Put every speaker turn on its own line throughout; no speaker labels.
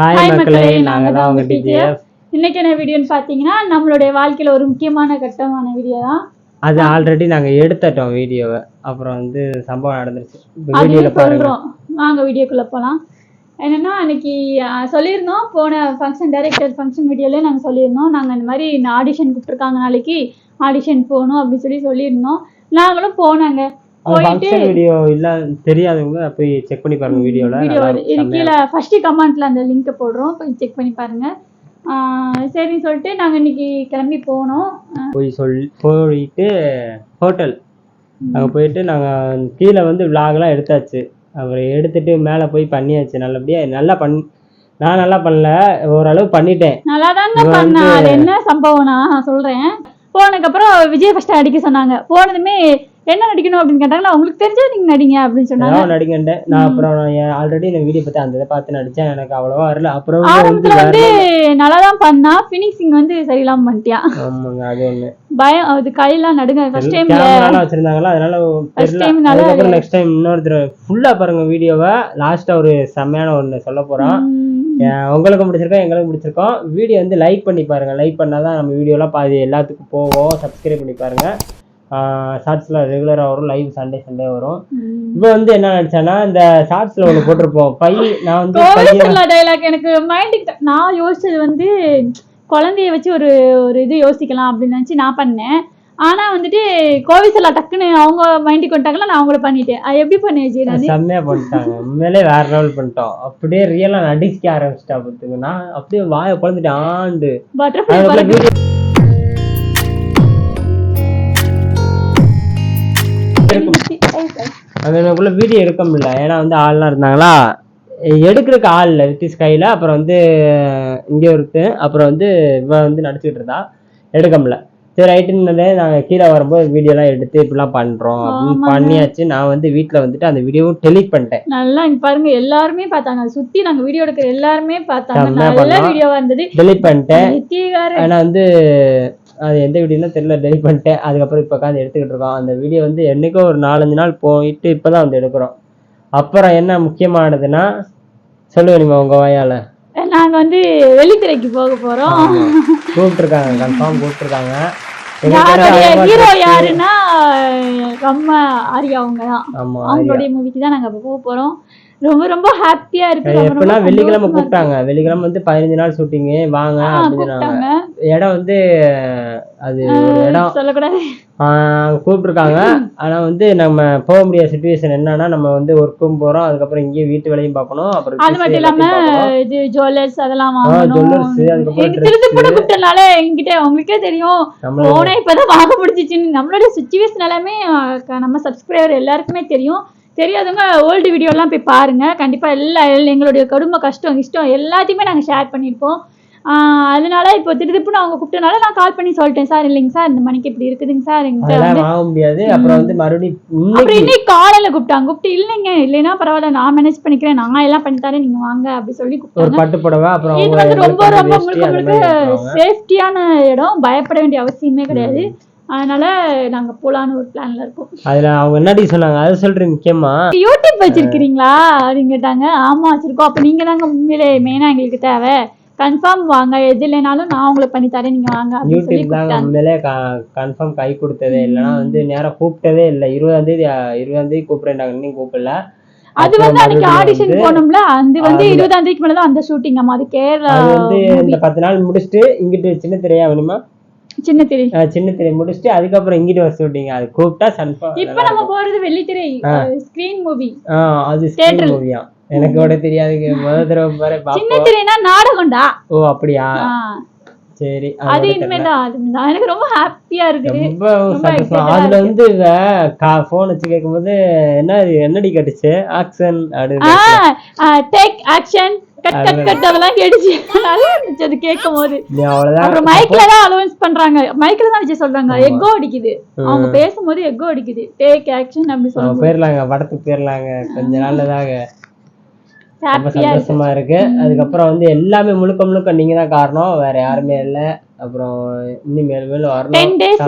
Hi மக்களே. நாங்க தான் உங்க டிஜிஎஃப்
இன்னைக்கு என்ன வீடியோன்னு பார்த்தீங்கன்னா நம்மளுடைய வாழ்க்கையில ஒரு முக்கியமான கட்டமான வீடியோ தான்.
அது ஆல்ரெடி நாங்க எடுத்துட்டோம் வீடியோவை. அப்புறம் வந்து சம்பவம் நடந்துருச்சு. வீடியோல பாருங்க.
வாங்க வீடியோக்குள்ள போலாம். என்னன்னா அன்னைக்கு சொல்லியிருந்தோம். போன ஃபங்க்ஷன் டைரக்டர் ஃபங்க்ஷன் வீடியோலயே நாங்க சொல்லியிருந்தோம். நாங்க இந்த மாதிரி ஆடிஷன் கூப்பிட்டுருக்காங்க நாளைக்கு. ஆடிஷன் போகணும் அப்படின்னு சொல்லி சொல்லியிருந்தோம். நாங்களும் போனாங்க.
ஃபங்க்ஷன் வீடியோ இல்ல தெரியாதவங்க போய் செக் பண்ணி பாருங்க வீடியோல
வீடியோ இது கீழே ஃபர்ஸ்ட் கமெண்ட்ல அந்த லிங்கை போடுறோம் போய் செக் பண்ணி பாருங்க. சரின்னு சொல்லிட்டு நாங்க இன்னைக்கு கிளம்பி போனோம்.
போய் சொல் போயிட்டு ஹோட்டல் அங்க போயிட்டு நாங்க கீழே வந்து விலாக்லாம் எடுத்தாச்சு. அப்புறம் எடுத்துட்டு மேலே போய் பண்ணியாச்சு. நல்லபடியா நல்லா பண் நான் நல்லா பண்ணல ஓரளவு பண்ணிட்டேன்.
நல்லா தாங்க
இவன்
பண்ணா.
வந்து-
அது என்ன சம்பவம்னா நான் சொல்றேன். போனதுக்கப்புறம் விஜய் ஃபர்ஸ்ட் அடிக்க சொன்னாங்க. போனதுமே என்ன நடிக்கணும் அப்படின்னு கேட்டாங்களா? உங்களுக்கு தெரிஞ்சா நீங்க நடிங்க அப்படின்னு சொன்னாங்க.
நடிகண்டேன் நான் அப்புறம் ஆல்ரெடி இந்த வீடியோ பார்த்து அந்த இதை பார்த்து நடிச்சேன். எனக்கு அவ்வளவா வரல. அப்புறம் வந்து
ஆரம்பத்துல வந்து நல்லா தான் பண்ணா ஃபினிஷிங் வந்து சரியில்லாம பண்ணிட்டியா?
ஆமாங்க அது ஒண்ணு.
பயம் அது கையெல்லாம் நடுங்க ஃபர்ஸ்ட் டைம்ல
கேமராலாம் வச்சிருந்தாங்களா? அதனால
னால
அதுக்கப்புறம் நெக்ஸ்ட் டைம் இன்னொருத்தர் ஃபுல்லா பாருங்க வீடியோவை. லாஸ்டா ஒரு செம்மையான ஒண்ணு சொல்ல போறோம். உங்களுக்கும் பிடிச்சிருக்கோம் எங்களுக்கும் பிடிச்சிருக்கோம். வீடியோ வந்து லைக் பண்ணி பாருங்க. லைக் பண்ணாதான் நம்ம வீடியோலாம் பாதி எல்லாத்துக்கும் போகும். சப்ஸ்கிரைப் பண்ணி பாருங்க. ஷார்ட்ஸ்ல ரெகுலரா வரும். லைவ் சண்டே சண்டே வரும். இப்போ வந்து என்ன நினைச்சேன்னா இந்த ஷார்ட்ஸ்ல ஒண்ணு போட்டிருப்போம். பை நான் வந்து
டைலாக் எனக்கு மைண்டுக்கு நான் யோசிச்சது வந்து குழந்தைய வச்சு ஒரு ஒரு இது யோசிக்கலாம் அப்படின்னு நினச்சி நான் பண்ணேன். ஆனா வந்துட்டு கோவிசல்லா டக்குன்னு அவங்க மைண்டுக்கு வந்துட்டாங்களா நான் அவங்கள பண்ணிட்டேன். அது எப்படி பண்ணி வச்சு நான்
செம்மையா பண்ணிட்டாங்க. உண்மையிலே வேற லெவல் பண்ணிட்டோம். அப்படியே ரியலா நடிக்க ஆரம்பிச்சிட்டா பார்த்துங்க நான் அப்படியே வாயை குழந்துட்டு ஆண்டு.
பட்டர்ஃப்ளை
அது எனக்குள்ள வீடியோ எடுக்க முடியல. ஏன்னா வந்து ஆள்லாம் இருந்தாங்களா? எடுக்கிறதுக்கு ஆள் இல்லை. வித்திஸ் கையில் அப்புறம் வந்து இங்கே ஒருத்தன் அப்புறம் வந்து இவன் வந்து நடிச்சுக்கிட்டு இருந்தா. எடுக்க முடியல. சரி ரைட்டுன்னு நாங்கள் கீழே வரும்போது வீடியோலாம் எடுத்து இப்படிலாம் பண்ணுறோம் அப்படின்னு. பண்ணியாச்சு. நான் வந்து வீட்டில் வந்துட்டு அந்த வீடியோவும் டெலிட் பண்ணிட்டேன்.
நல்லா பாருங்க எல்லாருமே பார்த்தாங்க. சுத்தி நாங்க வீடியோ எடுக்கிற எல்லாருமே பார்த்தாங்க. நல்ல
பண்ணோம்.
வீடியோவா இருந்தது.
டெலிட் பண்ணிட்டேன். ஆனால் வந்து அது எந்த வீடியோன்னு தெரியல டெலிட் பண்ணிட்டேன். அதுக்கப்புறம் இப்போ உட்காந்து எடுத்துக்கிட்டு இருக்கோம். அந்த வீடியோ வந்து என்னைக்கோ ஒரு நாலஞ்சு நாள் போயிட்டு இப்போ தான் வந்து எடுக்கிறோம். அப்புறம் என்ன முக்கியமானதுன்னா சொல்லுங்க நீங்க உங்க வாயால.
நாங்க வந்து வெள்ளித்திரைக்கு போக போறோம்.
கூப்பிட்டுருக்காங்க கன்ஃபார்ம் கூப்பிட்டுருக்காங்க.
ஹீரோ யாருன்னா ரொம்ப ஆரியா அவங்க தான். அவங்களுடைய மூவிக்கு தான் நாங்க அப்ப போக போறோம். ரொம்ப ரொம்ப ஹாப்பியா இருக்கு.
எப்படின்னா வெள்ளிக்கிழமை. கூப்பிட்டாங்க? வெள்ளிக்கிழமை வந்து பதினஞ்சு நாள் ஷூட்டிங்கு வாங்க
ஆ,
அப்படின்னு சொன்னாங்க
கூப்பிட்டாங்க.
இடம் வந்து அது ஒரு இடம்.
சொல்லக்கூடாது.
கூப்பிட்டுருக்காங்க. ஆனா வந்து நம்ம போக முடியாத சுச்சுவேஷன் என்னன்னா நம்ம வந்து ஒர்க்கும் போறோம். அதுக்கப்புறம் இங்கேயும் வீட்டு வேலையும் பார்க்கணும். அப்புறம்
அது மட்டும் இல்லாம இது ஜுவல்லர்ஸ் அதெல்லாம்
ஜுவல்லர்ஸ் அதுக்கப்புறம்
கூட கூப்பிட்டனால என்கிட்ட உங்களுக்கே தெரியும். போனே இப்பதான் வாங்க முடிச்சிச்சுன்னு நம்மளுடைய சுச்சுவேஷன் எல்லாமே நம்ம சப்ஸ்கிரைபர் எல்லாருக்குமே தெரியும். தெரியாதவங்க ஓல்டு வீடியோலாம் போய் பாருங்க. கண்டிப்பா எல்லா எல்- எங்களுடைய குடும்ப கஷ்டம் இஷ்டம் எல்லாத்தையுமே நாங்க ஷேர் பண்ணியிருப்போம். அதனால இப்போ திடுதிப்புன்னு அவங்க கூப்பிட்டனால நான் கால் பண்ணி சொல்லிட்டேன். சார் இல்லைங்க சார் இந்த மணிக்கு இப்படி இருக்குதுங்க சார்
அதெல்லாம் வாங்க முடியாது. அப்புறம் வந்து மறுபடியும்
அப்புறம்
இன்னைக்கு
காலையில கூப்பிட்டாங்க. கூப்பிட்டு இல்லைங்க இல்லைன்னா பரவாயில்ல நான் மேனேஜ் பண்ணிக்கிறேன். நான் எல்லாம் பண்ணி தரேன் நீங்க வாங்க அப்படி சொல்லி கூப்பிட்டாங்க.
பட்டு புடவை அப்புறம்
இது வந்து ரொம்ப ரொம்ப
மாதிரி எடுத்துருவாங்க.
சேஃப்டியான இடம். பயப்பட வேண்டிய அவசியமே கிடையாது. அதனால நாங்க போலான்னு ஒரு பிளான்ல இருக்கோம்.
அதுல அவங்க என்னடி சொன்னாங்க? அதை சொல்றேன் முக்கியமா?
யூடியூப் வச்சிருக்கிறீங்களா? அப்படின்னு கேட்டாங்க. ஆமா வச்சிருக்கோம். அப்ப நீங்க தாங்க உண்மையிலே மெயினா எங்களுக்கு தேவை. கன்ஃபார்ம் வாங்க. எது இல்லைனாலும் நான் உங்களுக்கு பண்ணி தரேன். நீங்க வாங்க அப்படின்னு சொல்லி
யூடியூப்
கூப்பிட்டாங்க.
உண்மையிலே கன்ஃபார்ம் கை கொடுத்ததே இல்லைன்னா வந்து நேரா கூப்பிட்டதே இல்லை. இருபதாம் தேதி இருபதாம் தேதி கூப்பிடுறாங்க இன்னும் கூப்பிடல.
அது வந்து அன்னைக்கு ஆடிஷன் போனோம்ல. அது வந்து இருபதாம் தேதிக்கு மேலதான் அந்த ஷூட்டிங் அம்மா அது கேரளா
அது வந்து. இந்த பத்து நாள் முடிச்சுட்டு இங்கிட்டு சின்ன திரையா வேணுமா?
சின்ன திரை
அஹ் சின்ன திரை முடிச்சுட்டு அதுக்கப்புறம் இங்கிட்டு வர ஷூட்டிங் அது கூப்பிட்டா கன்ஃபார்ம்
இப்ப நம்ம போறது வெள்ளித்திரை ஸ்கிரீன் மூவி
அது
Theatre.
ஸ்கிரீன் மூவியா எனக்கு கூட தெரியாதுங்க. முதல் தடவை பாரு
சின்ன திரைனா நாடகம்டா.
ஓ அப்படியா? சரி
அது இனிமேதான். எனக்கு ரொம்ப ஹாப்பியா இருக்குது.
ரொம்ப சந்தோஷம். அதுல
இருக்கு.
வந்து போன் வச்சு கேட்கும்போது என்ன என்னடி கட்டுச்சு? ஆக்சன்
ஆ
அப்படின்னு
take action cut cut cut அதெல்லாம் கேட்டுச்சு. நல்லா இருந்துச்சு அது கேட்கும் போது அப்புறம் மைக்ல தான் பண்றாங்க. மைக்ல தான் வச்சு சொல்றாங்க. எக்கோ அடிக்குது. அவங்க பேசும்போது எக்கோ அடிக்குது. டேக் ஆக்ஷன் அப்படி சொல்லும்போது.
போயிடலாங்க படத்துக்கு போயிடலாங்க கொஞ்ச நாள்ல தாங்க ரொம்ப சந்தோஷமா இருக்கு. அதுக்கப்புறம் வந்து எல்லாமே முழுக்க முழுக்க நீங்க தான் காரணம். வேற யாருமே இல்ல. அப்புறம் இன்னும் மேலும் மேலும் வரணும்.
Ten days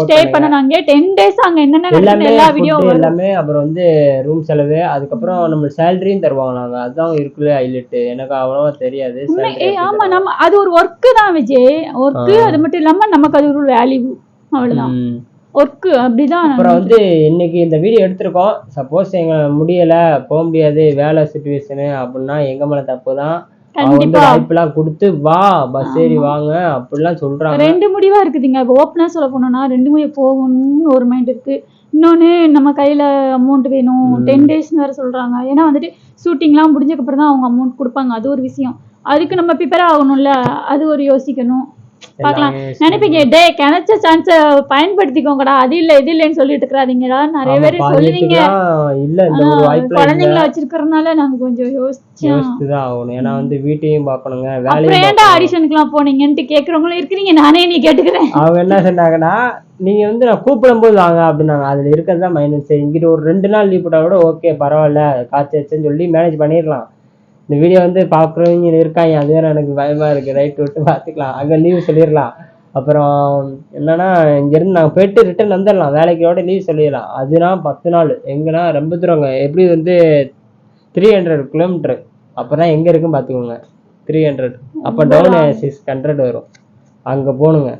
stay. பண்ணணும் அங்கே டென் டேஸ் அங்க என்னென்ன
எல்லாமே
எல்லா வீடியோ
எல்லாமே அப்புறம் வந்து ரூம் செலவு. அதுக்கப்புறம் நம்ம சேலரியும் தருவாங்களாங்க அதுதான் இருக்குல்ல ஹைலைட் எனக்கு அவ்வளவா தெரியாது.
ஆமா. நம்ம அது ஒரு ஒர்க்கு தான் விஜய். ஒர்க்கு அது மட்டும் இல்லாம நமக்கு அது ஒரு வேல்யூ அவ்வளவுதான். ஒர்க்கு அப்படிதான்
அப்புறம் வந்து இன்னைக்கு இந்த வீடியோ எடுத்திருக்கோம். சப்போஸ் எங்க முடியல போக முடியாது வேலை சுச்சுவேஷனு அப்படின்னா எங்க மேல தப்பு தான். வந்து
கண்டிப்பா.
வாய்ப்பெல்லாம் கொடுத்து வா பஸ் ஏறி வாங்க அப்படிலாம் சொல்றாங்க.
ரெண்டு முடிவா இருக்குதுங்க. ஓப்பனா சொல்ல போனோம்னா ரெண்டு முடிவு போகணும்னு ஒரு மைண்ட் இருக்கு. இன்னொன்னு நம்ம கையில அமௌண்ட் வேணும். டென் டேஸ்னு வேற சொல்றாங்க. ஏன்னா வந்துட்டு ஷூட்டிங்லாம் முடிஞ்சதுக்கு அப்புறம் தான் அவங்க அமௌண்ட் கொடுப்பாங்க. அது ஒரு விஷயம். அதுக்கு நம்ம ப்ரிப்பேர் ஆகணும்ல. அது ஒரு யோசிக்கணும். பார்க்கலாம்.
எல்லாமே
நினைப்பீங்க டே கிடைச்ச சான்ஸை பயன்படுத்திக்கோங்கடா. அது இல்ல இது இல்லைன்னு சொல்லிட்டு இருக்கிறாதீங்கடா நிறைய பேர் சொல்லுவீங்க
இல்ல
குழந்தைங்கள வச்சிருக்கறதுனால நாங்க கொஞ்சம் யோசிச்சோம்.
யோசிச்சுதான் ஆகணும். ஏன்னா வந்து வீட்டையும் பார்க்கணுங்க
அப்புறம்
வேலையும்
ஏன்டா. ஆடிஷனுக்குலாம் போனீங்கன்ட்டு கேக்குறவங்களும் இருக்கிறீங்க. நானே நீ கேட்டுக்கிறேன்.
அவங்க என்ன சொன்னாங்கன்னா நீங்க வந்து நான் கூப்பிடும் போது வாங்க அப்படின்னாங்க. அதுல இருக்கிறது தான் மைனஸ் இங்கிட்ட ஒரு ரெண்டு நாள் லீவ் போட்டா கூட ஓகே பரவாயில்ல காய்ச்சி வச்சுன்னு சொல்லி மேனேஜ் பண்ணிடலாம். இந்த வீடியோ வந்து பாக்குறவங்க இருக்காங்க. அது வேற எனக்கு பயமா இருக்கு. ரைட் விட்டு பார்த்துக்கலாம் அங்க லீவ் சொல்லிடலாம். அப்புறம் என்னன்னா இங்கிருந்து நாங்கள் போயிட்டு ரிட்டர்ன் வந்துடலாம். வேலைக்கோட லீவ் சொல்லிடலாம். அதுனா பத்து நாள். எங்கன்னா ரொம்ப தூரங்க எப்படி வந்து த்ரீ ஹண்ட்ரட் கிலோமீட்டர் அப்போ தான் எங்கே இருக்குன்னு பார்த்துக்கோங்க த்ரீ ஹண்ட்ரட் அப்போ டவுன் சிக்ஸ் ஹண்ட்ரட் வரும். அங்கே போகணுங்க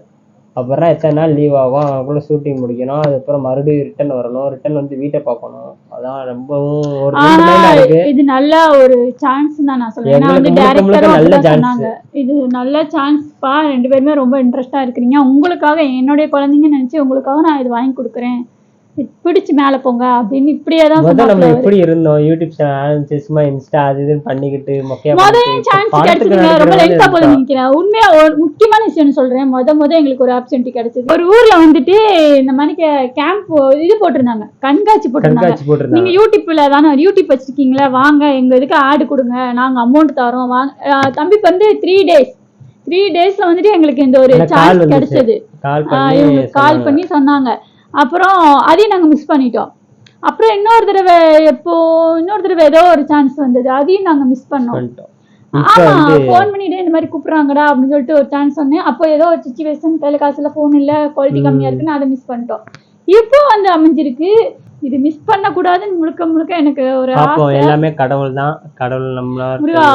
அப்புறம் எத்தனை நாள் லீவ் ஆகும்? அவங்களுக்குள்ள ஷூட்டிங் முடிக்கணும். அதுக்கப்புறம் மறுபடியும் ரிட்டர்ன் வரணும். ரிட்டர்ன் வந்து வீட்டை பார்க்கணும். அதான் ரொம்பவும் ஒரு ரெண்டு
ஆனா
இருக்கு
இது நல்ல ஒரு சான்ஸ் தான் நான் சொல்றேன். ஏன்னா வந்து
எங்களுக்கு முழுக்க முழுக்க
டேரக்டரும்
நல்ல
அப்படிதான்
chance.
சொன்னாங்க. இது நல்ல சான்ஸ் பா ரெண்டு பேருமே ரொம்ப இன்ட்ரெஸ்டா இருக்கிறீங்க. உங்களுக்காக என்னுடைய குழந்தைங்க நினைச்சு உங்களுக்காக நான் இது வாங்கி கொடுக்குறேன். பிடிச்சு மேல போங்க அப்படின்னு இப்படியே தான்
நம்ம எப்படி இருந்தோம்? யூடியூப் சேனல் சும்மா இன்ஸ்டா அது இதுன்னு பண்ணிக்கிட்டு இப்ப
சான்ஸ் கிடைச்சதுங்க ரொம்ப லென்த்தா போது? நினைக்கிறேன். உண்மையா ஒரு முக்கியமான விஷயம் சொல்றேன். முத முத எங்களுக்கு ஒரு ஆப்பர்ச்சுனிட்டி கிடைச்சது. ஒரு ஊர்ல வந்துட்டு இந்த மாதிரி கேம்ப் இது போட்டிருந்தாங்க. கண்காட்சி போட்டிருந்தாங்க. நீங்க யூடியூப்ல தானே யூடியூப் வச்சிருக்கீங்களா வாங்க எங்க இதுக்கு ஆடு கொடுங்க நாங்க அமௌண்ட் தரோம் வாங்க. தம்பிக்கு வந்து த்ரீ டேஸ் த்ரீ டேஸ்ல வந்துட்டு எங்களுக்கு இந்த ஒரு சான்ஸ். கிடைச்சது.
கால் பண்ணி சொன்னாங்க.
அப்புறம் அதையும் நாங்க மிஸ் பண்ணிட்டோம். அப்புறம் இன்னொரு தடவை எப்போ இன்னொரு தடவை ஏதோ ஒரு சான்ஸ் வந்தது அதையும் நாங்க மிஸ் பண்ணோம். ஆமா ஃபோன் பண்ணிட்டு இந்த மாதிரி கூப்பிடுறாங்கடா அப்படின்னு சொல்லிட்டு ஒரு சான்ஸ் சொன்னேன் அப்போ ஏதோ ஒரு சுச்சுவேஷன் கையில காசுல ஃபோன் இல்ல குவாலிட்டி கம்மியா இருக்குன்னு அதை மிஸ் பண்ணிட்டோம். இப்போ வந்து அமைஞ்சிருக்கு. இது மிஸ் பண்ண கூடாதுன்னு முழுக்க முழுக்க எனக்கு ஒரு
எல்லாமே கடவுள் தான் கடவுள் நம்மளா
முருகா.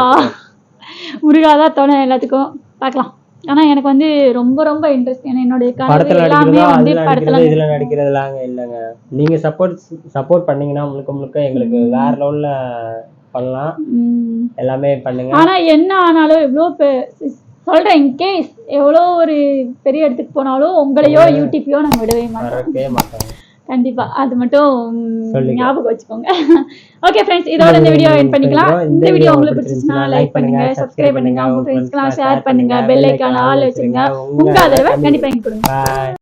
முருகாதான் தோணை எல்லாத்துக்கும். பார்க்கலாம். ஆனா எனக்கு வந்து ரொம்ப ரொம்ப இன்ட்ரெஸ்ட் ஏன்னா என்னுடைய
படத்துல
எல்லாமே வந்து படத்துல
இதுல நடிக்கிறதுலாங்க இல்லைங்க. நீங்க சப்போர்ட் சப்போர்ட் பண்ணீங்கன்னா முழுக்க முழுக்க எங்களுக்கு வேற லெவல்ல பண்ணலாம். எல்லாமே பண்ணுங்க.
ஆனா என்ன ஆனாலும் எவ்வளோ சொல்றேன் இன்கேஸ் எவ்வளோ ஒரு பெரிய இடத்துக்கு போனாலும் உங்களையோ யூடியூப்பையோ நாங்க விடவே மாட்டோம். கண்டிப்பா. அது மட்டும். ஞாபகம் வச்சுக்கோங்க. ஓகே ஃப்ரெண்ட்ஸ் இதோட இந்த வீடியோ எண்ட் பண்ணிக்கலாம். இந்த வீடியோ உங்களுக்கு பிடிச்சிருச்சுன்னா லைக் பண்ணுங்க சப்ஸ்கிரைப் பண்ணுங்க உங்க ஃப்ரெண்ட்ஸ்க்குலாம் ஷேர் பண்ணுங்க பெல் ஐக்கான ஆல் வச்சிருங்க. உங்க ஆதரவை கண்டிப்பா கொடுங்க.